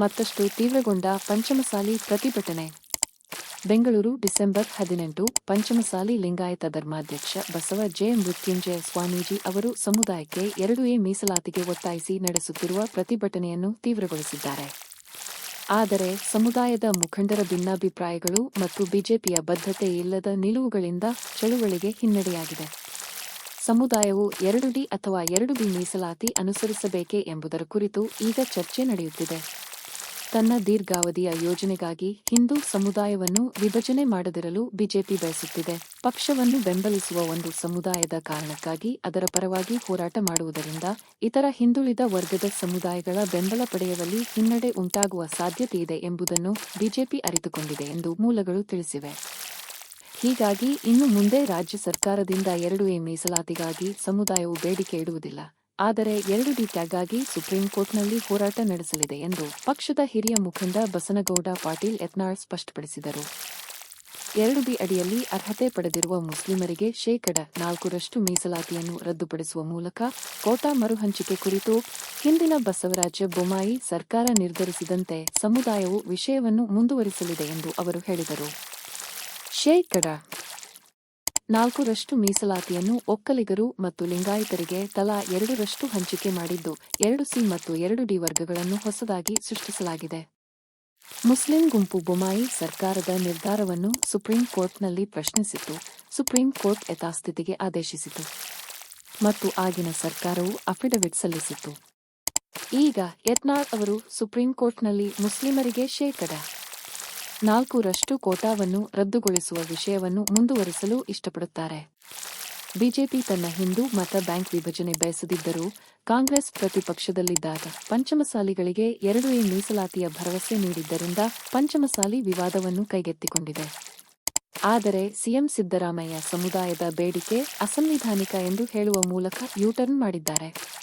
ಮತ್ತಷ್ಟು ತೀವ್ರಗೊಂಡ ಪಂಚಮಸಾಲಿ ಪ್ರತಿಭಟನೆ. ಬೆಂಗಳೂರು, ಡಿಸೆಂಬರ್ ಹದಿನೆಂಟು, ಪಂಚಮಸಾಲಿ ಲಿಂಗಾಯತ ಧರ್ಮಾಧ್ಯಕ್ಷ ಬಸವ ಜೆ. ಮೃತ್ಯುಂಜಯ ಸ್ವಾಮೀಜಿ ಅವರು ಸಮುದಾಯಕ್ಕೆ ಎರಡು ಎ ಮೀಸಲಾತಿಗೆ ಒತ್ತಾಯಿಸಿ ನಡೆಸುತ್ತಿರುವ ಪ್ರತಿಭಟನೆಯನ್ನು ತೀವ್ರಗೊಳಿಸಿದ್ದಾರೆ. ಆದರೆ ಸಮುದಾಯದ ಮುಖಂಡರ ಭಿನ್ನಾಭಿಪ್ರಾಯಗಳು ಮತ್ತು ಬಿಜೆಪಿಯ ಬದ್ಧತೆ ಇಲ್ಲದ ನಿಲುವುಗಳಿಂದ ಚಳುವಳಿಗೆ ಹಿನ್ನಡೆಯಾಗಿದೆ. ಸಮುದಾಯವು ಎರಡು ಡಿ ಅಥವಾ ಎರಡು ಬಿ ಮೀಸಲಾತಿ ಅನುಸರಿಸಬೇಕೆ ಎಂಬುದರ ಕುರಿತು ಈಗ ಚರ್ಚೆ ನಡೆಯುತ್ತಿದೆ. ತನ್ನ ದೀರ್ಘಾವಧಿಯ ಯೋಜನೆಗಾಗಿ ಹಿಂದೂ ಸಮುದಾಯವನ್ನು ವಿಭಜನೆ ಮಾಡದಿರಲು ಬಿಜೆಪಿ ಬಯಸುತ್ತಿದೆ. ಪಕ್ಷವನ್ನು ಬೆಂಬಲಿಸುವ ಒಂದು ಸಮುದಾಯದ ಕಾರಣಕ್ಕಾಗಿ ಅದರ ಪರವಾಗಿ ಹೋರಾಟ ಮಾಡುವುದರಿಂದ ಇತರ ಹಿಂದುಳಿದ ವರ್ಗದ ಸಮುದಾಯಗಳ ಬೆಂಬಲ ಪಡೆಯುವಲ್ಲಿ ಹಿನ್ನಡೆ ಉಂಟಾಗುವ ಸಾಧ್ಯತೆಯಿದೆ ಎಂಬುದನ್ನು ಬಿಜೆಪಿ ಅರಿತುಕೊಂಡಿದೆ ಎಂದು ಮೂಲಗಳು ತಿಳಿಸಿವೆ. ಹೀಗಾಗಿ ಇನ್ನು ಮುಂದೆ ರಾಜ್ಯ ಸರ್ಕಾರದಿಂದ ಎರಡು ಮೀಸಲಾತಿಗಾಗಿ ಸಮುದಾಯವು ಬೇಡಿಕೆ ಇಡುವುದಿಲ್ಲ. ಆದರೆ ಎರಡು ಡಿ ಸುಪ್ರೀಂ ಕೋರ್ಟ್ನಲ್ಲಿ ಹೋರಾಟ ನಡೆಸಲಿದೆ ಎಂದು ಪಕ್ಷದ ಹಿರಿಯ ಮುಖಂಡ ಬಸನಗೌಡ ಪಾಟೀಲ್ ಯತ್ನಾಳ್ ಸ್ಪಷ್ಟಪಡಿಸಿದರು. ಎರಡು ಡಿ ಅಡಿಯಲ್ಲಿ ಅರ್ಹತೆ ಪಡೆದಿರುವ ಮುಸ್ಲಿಮರಿಗೆ ಶೇಕಡ ನಾಲ್ಕರಷ್ಟು ಮೀಸಲಾತಿಯನ್ನು ರದ್ದುಪಡಿಸುವ ಮೂಲಕ ಕೋಟಾ ಮರುಹಂಚಿಕೆ ಕುರಿತು ಹಿಂದಿನ ಬಸವರಾಜ ಬೊಮ್ಮಾಯಿ ಸರ್ಕಾರ ನಿರ್ಧರಿಸಿದಂತೆ ಸಮುದಾಯವು ವಿಷಯವನ್ನು ಮುಂದುವರಿಸಲಿದೆ ಎಂದು ಅವರು ಹೇಳಿದರು. ಶೇಕಡ ನಾಲ್ಕರಷ್ಟು ಮೀಸಲಾತಿಯನ್ನು ಒಕ್ಕಲಿಗರು ಮತ್ತು ಲಿಂಗಾಯತರಿಗೆ ತಲಾ ಎರಡರಷ್ಟು ಹಂಚಿಕೆ ಮಾಡಿದ್ದು, ಎರಡು ಸಿ ಮತ್ತು ಎರಡು ಡಿ ವರ್ಗಗಳನ್ನು ಹೊಸದಾಗಿ ಸೃಷ್ಟಿಸಲಾಗಿದೆ. ಮುಸ್ಲಿಂ ಗುಂಪು ಬೊಮಾಯಿ ಸರ್ಕಾರದ ನಿರ್ಧಾರವನ್ನು ಸುಪ್ರೀಂ ಕೋರ್ಟ್ನಲ್ಲಿ ಪ್ರಶ್ನಿಸಿತು ಸುಪ್ರೀಂ ಕೋರ್ಟ್ ಯಥಾಸ್ಥಿತಿಗೆ ಆದೇಶಿಸಿತು ಮತ್ತು ಆಗಿನ ಸರ್ಕಾರವು ಅಫಿಡವಿಟ್ ಸಲ್ಲಿಸಿತು ಈಗ ಯತ್ನಾಳ್ ಅವರು ಸುಪ್ರೀಂ ಕೋರ್ಟ್ನಲ್ಲಿ ಮುಸ್ಲಿಮರಿಗೆ ಶೇಕಡ ನಾಲ್ಕರಷ್ಟು ಕೋಟಾವನ್ನು ರದ್ದುಗೊಳಿಸುವ ವಿಷಯವನ್ನು ಮುಂದುವರಿಸಲು ಇಷ್ಟಪಡುತ್ತಾರೆ. ಬಿಜೆಪಿ ತನ್ನ ಹಿಂದೂ ಮತ ಬ್ಯಾಂಕ್ ವಿಭಜನೆ ಬಯಸದಿದ್ದರೂ ಕಾಂಗ್ರೆಸ್ ಪ್ರತಿಪಕ್ಷದಲ್ಲಿದ್ದಾಗ ಪಂಚಮಸಾಲಿಗಳಿಗೆ ಎರಡು ಮೀಸಲಾತಿಯ ಭರವಸೆ ನೀಡಿದ್ದರಿಂದ ಪಂಚಮಸಾಲಿ ವಿವಾದವನ್ನು ಕೈಗೆತ್ತಿಕೊಂಡಿದೆ. ಆದರೆ ಸಿಎಂ ಸಿದ್ದರಾಮಯ್ಯ ಸಮುದಾಯದ ಬೇಡಿಕೆ ಅಸಂವಿಧಾನಿಕ ಎಂದು ಹೇಳುವ ಮೂಲಕ ಯೂಟರ್ನ್ ಮಾಡಿದ್ದಾರೆ.